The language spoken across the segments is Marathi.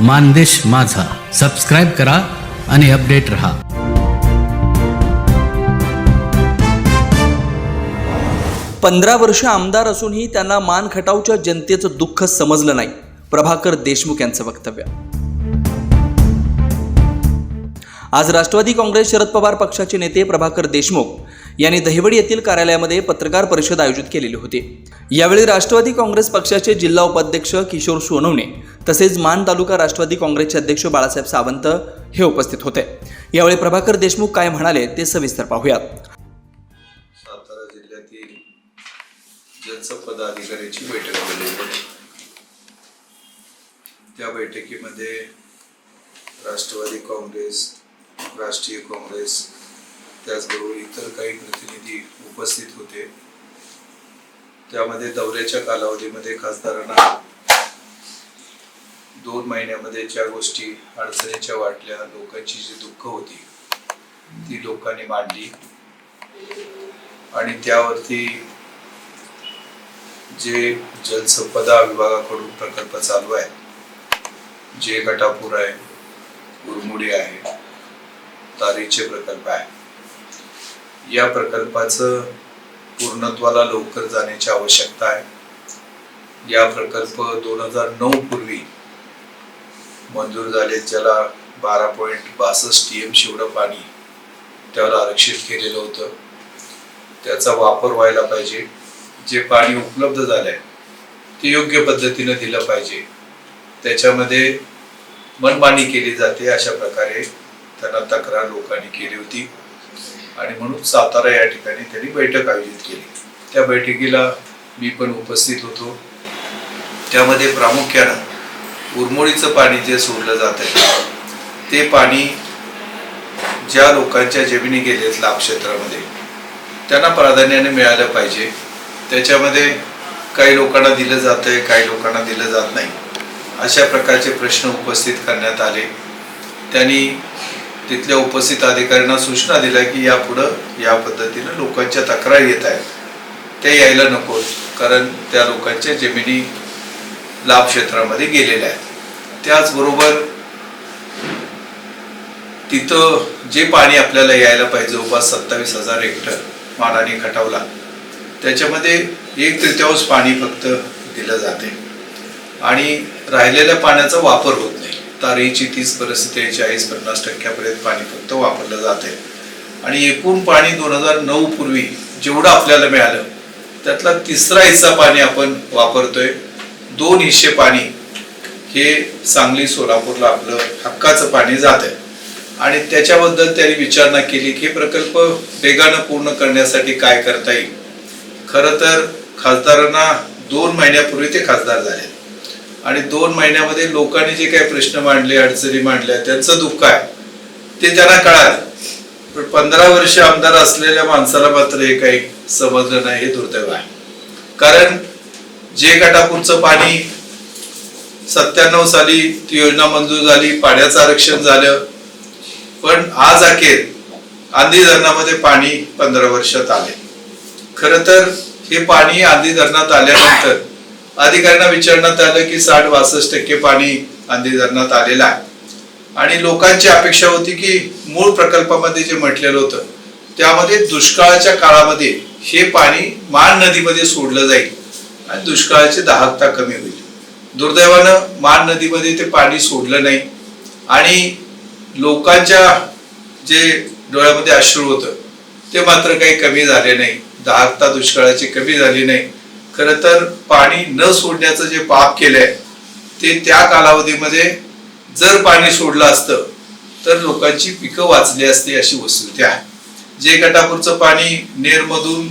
मानदेश माझा. सबस्क्राईब करा आणि अपडेट रहा. पंधरा वर्ष आमदार असूनही त्यांना मान खटावच्या जनतेचं दुःख समजलं नाही. प्रभाकर देशमुख यांचं वक्तव्य. आज राष्ट्रवादी काँग्रेस शरद पवार पक्षाचे नेते प्रभाकर देशमुख यांनी दहिवडी येथील कार्यालयामध्ये पत्रकार परिषद आयोजित केलेली होती. यावेळी राष्ट्रवादी काँग्रेस पक्षाचे जिल्हा उपाध्यक्ष किशोर सोनवणे तसेच मान तालुका राष्ट्रवादी काँग्रेसचे अध्यक्ष बाळासाहेब सावंत हे उपस्थित होते. यावेळी प्रभाकर देशमुख काय म्हणाले ते सविस्तर पाहूयात. सातारा जिल्ह्यातील जनसंपदा अधिकाऱ्याची बैठक झाली त्या बैठकीमध्ये राष्ट्रवादी काँग्रेस राष्ट्रीय काँग्रेस त्याचबरोबर इतर काही प्रतिनिधी उपस्थित होते. त्यामध्ये दौऱ्याच्या कालावधीमध्ये खासदारांना दोन महिन्यामध्ये ज्या गोष्टी अडचणीच्या वाटल्या लोकांची जी दुःख होती ती लोकांनी मांडली. आणि त्यावरती जे जलसंपदा विभागाकडून प्रकल्प चालू आहे जे गटापूर आहे उरमुडी आहे तारीचे प्रकल्प आहे या प्रकल्पाचं पूर्णत्वाला लवकर जाण्याची आवश्यकता आहे. या प्रकल्प दोन हजार नऊ पूर्वी मंजूर झाले ज्याला बारा पॉईंट बासष्ट टी एम शिवडं पाणी त्याला आरक्षित केलेलं होतं. त्याचा वापर व्हायला पाहिजे. जे पाणी उपलब्ध झालंय ते योग्य पद्धतीनं दिलं पाहिजे. त्याच्यामध्ये मनमानी केली जाते अशा प्रकारे त्यांना तक्रार लोकांनी केली होती. आणि म्हणून सातारा या ठिकाणी त्यांनी बैठक आयोजित केली. त्या बैठकीला मी पण उपस्थित होतो. त्यामध्ये प्रामुख्यानं उरमोडीचं पाणी जे सोडलं जात आहे ते पाणी ज्या लोकांच्या जमिनी गेलेत लाभ क्षेत्रामध्ये त्यांना प्राधान्याने मिळालं पाहिजे. त्याच्यामध्ये काही लोकांना दिलं जातं आहे काही लोकांना दिलं जात नाही अशा प्रकारचे प्रश्न उपस्थित करण्यात आले. त्यांनी तिथल्या उपस्थित अधिकाऱ्यांना सूचना दिल्या की यापुढं या पद्धतीनं लोकांच्या तक्रारी येत आहेत. ते यायला नको कारण त्या लोकांच्या जमिनी लाभ क्षेत्रामध्ये गेलेल्या आहेत. त्याचबरोबर तिथं जे पाणी आपल्याला यायला पाहिजे जवळपास सत्तावीस हजार हेक्टर माडाने खटावला त्याच्यामध्ये एक तृतीयांश पाणी फक्त दिलं जाते. आणि राहिलेल्या पाण्याचा वापर होत नाही. तारेची तीस परस त्रेचाळीस पन्नास टक्क्यापर्यंत पाणी फक्त वापरलं जात आहे. आणि एकूण पाणी दोन हजार नऊ पूर्वी जेवढं आपल्याला मिळालं त्यातला तिसरा हिस्सा पाणी आपण वापरतोय. दोन हिस्से पाणी हे सांगली सोलापूरला आपलं हक्काचं पाणी जात आहे. आणि त्याच्याबद्दल त्यांनी विचारणा केली की हे प्रकल्प वेगानं पूर्ण करण्यासाठी काय करता येईल. खरं तर खासदारांना दोन महिन्यापूर्वी ते खासदार झाले आणि दोन महिन्यामध्ये लोकांनी जे काही प्रश्न मांडले अडचणी मांडल्या त्यांचं दुःख आहे. ते त्यांना कळालं. पण पंधरा वर्ष आमदार असलेल्या माणसाला मात्र हे काही समजलं नाही हे दुर्दैव आहे. कारण जे गटापूरचं पाणी सत्त्याण्णव साली ती योजना मंजूर झाली पाण्याचं आरक्षण झालं. पण आज अखेर आंधी धरणामध्ये पाणी पंधरा वर्षात आले खर तर हे पाणी आंधी धरणात आल्यानंतर अधिकाऱ्यांना विचारण्यात आलं की साठ बासष्ट टक्के पाणी आंधी धरणात आलेलं आहे. आणि लोकांची अपेक्षा होती की मूळ प्रकल्पामध्ये जे म्हटलेलं होतं त्यामध्ये दुष्काळाच्या काळामध्ये हे पाणी मान नदीमध्ये सोडलं जाईल आणि दुष्काळाची दाहकता कमी होईल. दुर्दैवानं मान नदीमध्ये ते पाणी सोडलं नाही. आणि लोकांच्या जे डोळ्यामध्ये अश्रू होतं ते मात्र काही कमी झाले नाही. दाहकता दुष्काळाची कमी झाली नाही. खर तर पाणी न सोडण्याचं जे पाप केलंय ते त्या कालावधीमध्ये जर पाणी सोडलं असतं तर लोकांची पिकं वाचली असती अशी वस्तुस्थिती आहे. जे गटापूरचं पाणी नेरमधून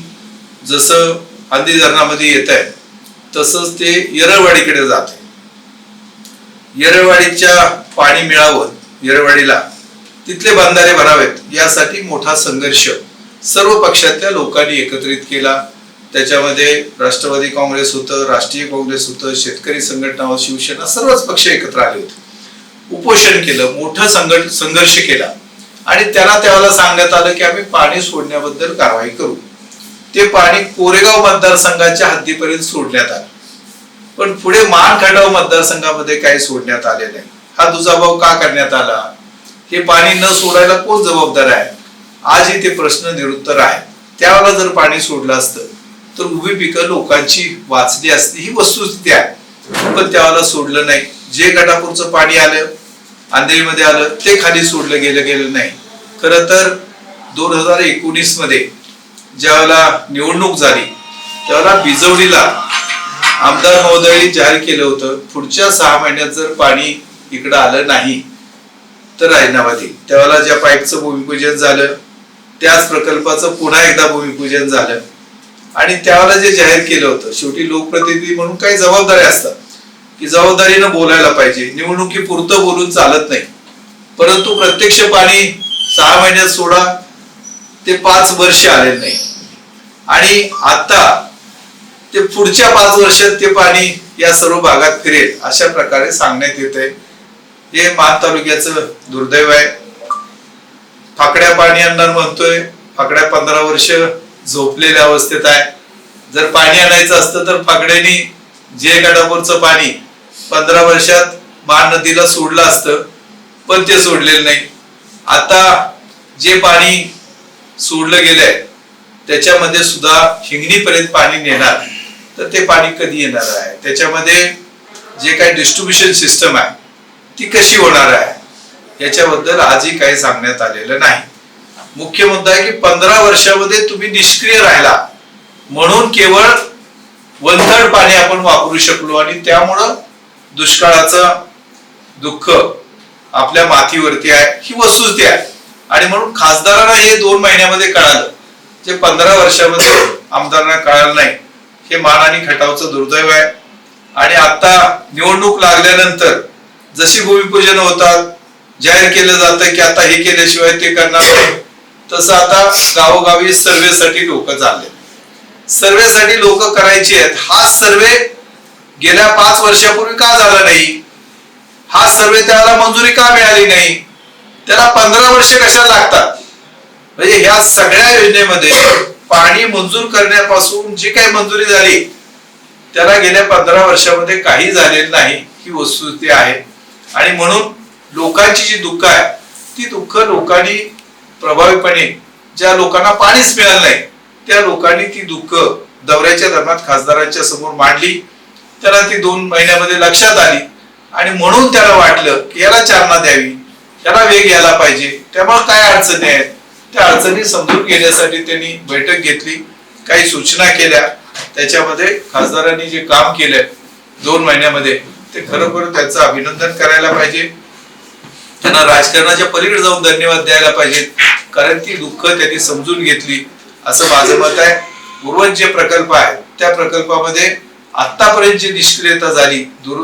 जसं हंदी धरणामध्ये येत आहे तसंच ते येरळवाडीकडे जाते येरळवाडीच्या पाणी मिळावं येरळवाडीला तिथले बंधारे भरावेत यासाठी मोठा संघर्ष सर्व पक्षातल्या लोकांनी एकत्रित केला. त्याच्यामध्ये राष्ट्रवादी काँग्रेस होतं राष्ट्रीय काँग्रेस होतं शेतकरी संघटना शिवसेना सर्वच पक्ष एकत्र आले होते. उपोषण केलं मोठं संघट संघर्ष केला. आणि त्याला त्यावेळेला सांगण्यात आलं की आम्ही पाणी सोडण्याबद्दल कारवाई करू. ते पाणी कोरेगाव मतदारसंघाच्या हद्दीपर्यंत सोडण्यात आलं. पण पुढे मान मतदारसंघामध्ये काही सोडण्यात आले नाही. हा दुजाभाव का करण्यात आला? हे पाणी न सोडायला कोण जबाबदार आहे? आज इथे प्रश्न निरुत्तर आहे. त्यावेळेला जर पाणी सोडलं असतं तर उभी पिकं लोकांची वाचली असती ही वस्तुस्थिती आहे. पण त्यावेळेला सोडलं नाही. जे गटापूरचं पाणी आलं आंधळीमध्ये आलं ते खाली सोडलं गेलं गेलं नाही. खर तर दोन हजार एकोणीसमध्ये ज्यावेळेला निवडणूक झाली त्यावेळेला बिजवडीला आमदार महोदयांनी जाहीर केलं होतं पुढच्या सहा महिन्यात जर पाणी इकडं आलं नाही तर राजीनामाती त्यावेळेला ज्या पाईपचं भूमिपूजन झालं त्याच प्रकल्पाचं पुन्हा एकदा भूमिपूजन झालं. आणि त्यावेळेला जे जाहीर केलं होतं शेवटी लोकप्रतिनिधी म्हणून काही जबाबदारी असतात. की जबाबदारीनं बोलायला पाहिजे. निवडणुकीपुरतं बोलून चालत नाही. परंतु प्रत्यक्ष पाणी सहा महिन्यात सोडा ते पाच वर्ष आले नाही. आणि आता ते पुढच्या पाच वर्षात ते पाणी या सर्व भागात फिरेल अशा प्रकारे सांगण्यात येत आहे हे मान तालुक्याचं दुर्दैव आहे. फाकड्या पाणी आणणार म्हणतोय. फाकड्या पंधरा वर्ष झोपलेल्या अवस्थेत आहे. जर पाणी आणायचं असतं तर पगड्याने जे गडापूरचं पाणी पंधरा वर्षात मान नदीला सोडलं असतं पण ते सोडलेलं नाही. आता जे पाणी सोडलं गेलंय त्याच्यामध्ये सुद्धा हिंगणीपर्यंत पाणी नेणार तर ते पाणी कधी येणार आहे? त्याच्यामध्ये जे काही डिस्ट्रीब्युशन सिस्टम आहे ती कशी होणार आहे? याच्याबद्दल आजही काही सांगण्यात आलेलं नाही. मुख्य मुद्दा आहे की पंधरा वर्षामध्ये तुम्ही निष्क्रिय राहिला. म्हणून केवळ वंथड पाणी आपण वापरू शकलो आणि त्यामुळं दुष्काळाचं दुःख आपल्या मातीवरती आहे ही वस्तुस्थिती आहे. आणि म्हणून खासदारांना हे दोन महिन्यामध्ये कळालं. जे पंधरा वर्षामध्ये आमदारांना कळालं नाही. हे मान आणि खटावचं दुर्दैव आहे. आणि आता निवडणूक लागल्यानंतर जशी भूमिपूजन होतात जाहीर केलं जातं की आता हे केल्याशिवाय ते करणार नाही. तसं आता गावोगावी सर्वेसाठी लोक चालले सर्वेसाठी लोक करायची आहेत. हा सर्वे गेल्या पाच वर्षापूर्वी का झाला नाही? हा सर्वे त्याला मंजुरी का मिळाली नाही? त्याला पंधरा वर्ष कशा लागतात? म्हणजे ह्या सगळ्या योजनेमध्ये पाणी मंजूर करण्यापासून जी काही मंजुरी झाली त्याला गेल्या पंधरा वर्षामध्ये काही झालेलं नाही. ही वस्तुस्थिती आहे. आणि म्हणून लोकांची जी दुःख आहे ती दुःख लोकांनी प्रभावीपणे ज्या लोकांना पाणीच मिळालं नाही त्या लोकांनी ती दुःख दौऱ्याच्या दरम्यान खासदारांच्या समोर मांडली. त्याला ती दोन महिन्यामध्ये लक्षात आली आणि म्हणून त्याला वाटलं की याला चालना द्यावी याला वेग यायला पाहिजे. त्यामुळे काय अडचणी आहेत? त्या अडचणी समजून घेण्यासाठी त्यांनी बैठक घेतली काही सूचना केल्या. त्याच्यामध्ये खासदारांनी जे काम केलंय दोन महिन्यामध्ये ते खरोखर त्यांचं अभिनंदन करायला पाहिजे. त्यांना राजकारणाच्या पलीकडे जाऊन धन्यवाद द्यायला पाहिजेत. कारण ती दुःख त्यांनी समजून घेतली. असं माझं मत आहे. पूर्वज जे प्रकल्प आहे त्या प्रकल्पामध्ये आतापर्यंत जी निष्क्रियता झाली दुर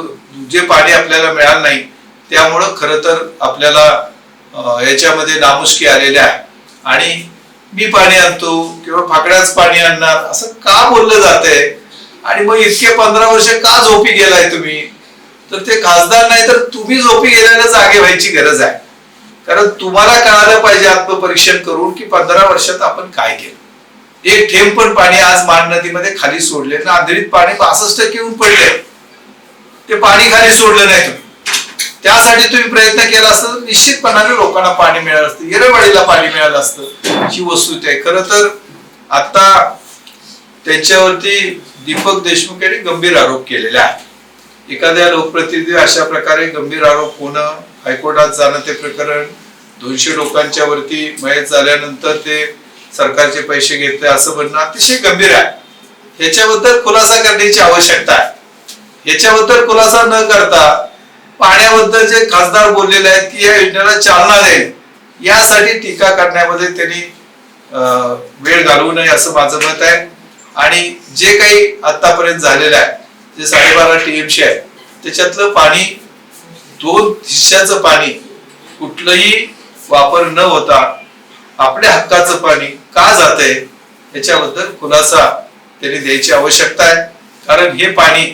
जे पाणी आपल्याला मिळालं नाही त्यामुळं खरं तर आपल्याला याच्यामध्ये नामुष्की आलेल्या आहे आणि मी पाणी आणतो किंवा फाकड्याच पाणी आणणार असं का बोललं जातंय? आणि मग इतके पंधरा वर्ष का झोपी गेलाय तुम्ही? तर ते खासदार नाही तर तुम्ही झोपी गेल्याला जागे व्हायची गरज आहे. कारण तुम्हाला कळालं पाहिजे आत्मपरीक्षण करून की पंधरा वर्षात आपण काय केलं. एक थेंब पण पाणी आज मान नदीमध्ये खाली सोडले ना आंधळीत पाणी पासष्ट टक्के येऊन पडले. ते पाणी खाली सोडलं नाही तुम्ही. त्यासाठी तुम्ही प्रयत्न केला असता तर निश्चितपणाने लोकांना पाणी मिळालं असतं. येरवाडीला पाणी मिळालं असतं. ही वस्तू आहे खरं तर आता त्यांच्यावरती दीपक देशमुख यांनी गंभीर आरोप केलेले आहे एखाद्या लोकप्रतिनिधी अशा प्रकारे गंभीर आरोप होणं हायकोर्टात जाणं ते प्रकरण दोनशे लोकांच्या वरती मयत झाल्यानंतर ते सरकारचे पैसे घेतले असं म्हणणं अतिशय गंभीर आहे. ह्याच्याबद्दल खुलासा करण्याची आवश्यकता आहे. याच्याबद्दल खुलासा न करता पाण्याबद्दल जे खासदार बोललेले आहेत की या योजनेला चालना आहे यासाठी टीका करण्यामध्ये त्यांनी अं, वेळ घालवू नये असं माझं मत आहे. आणि जे काही आतापर्यंत झालेलं आहे जे साडेबारा टीएमसी आहे त्याच्यातलं पाणी दोन हिस्स्याचं पाणी कुठलंही वापर न होता आपल्या हक्काचं पाणी का जात आहे याच्याबद्दल खुलासा त्यांनी द्यायची आवश्यकता आहे. कारण हे पाणी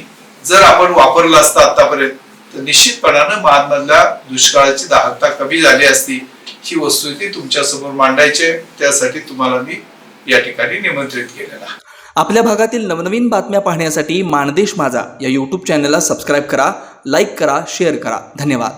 जर आपण वापरलं असतं आतापर्यंत तर निश्चितपणानं महात्माला दुष्काळाची दाहकता कमी झाली असती. ही वस्तुस्थिती तुमच्यासमोर मांडायची आहे. त्यासाठी तुम्हाला मी या ठिकाणी निमंत्रित केलेला आहे. आपल्या भागातील नवनवीन बातम्या पाहण्यासाठी माणदेश माझा या यूट्यूब चॅनलला सबस्क्राईब करा लाईक करा शेअर करा. धन्यवाद.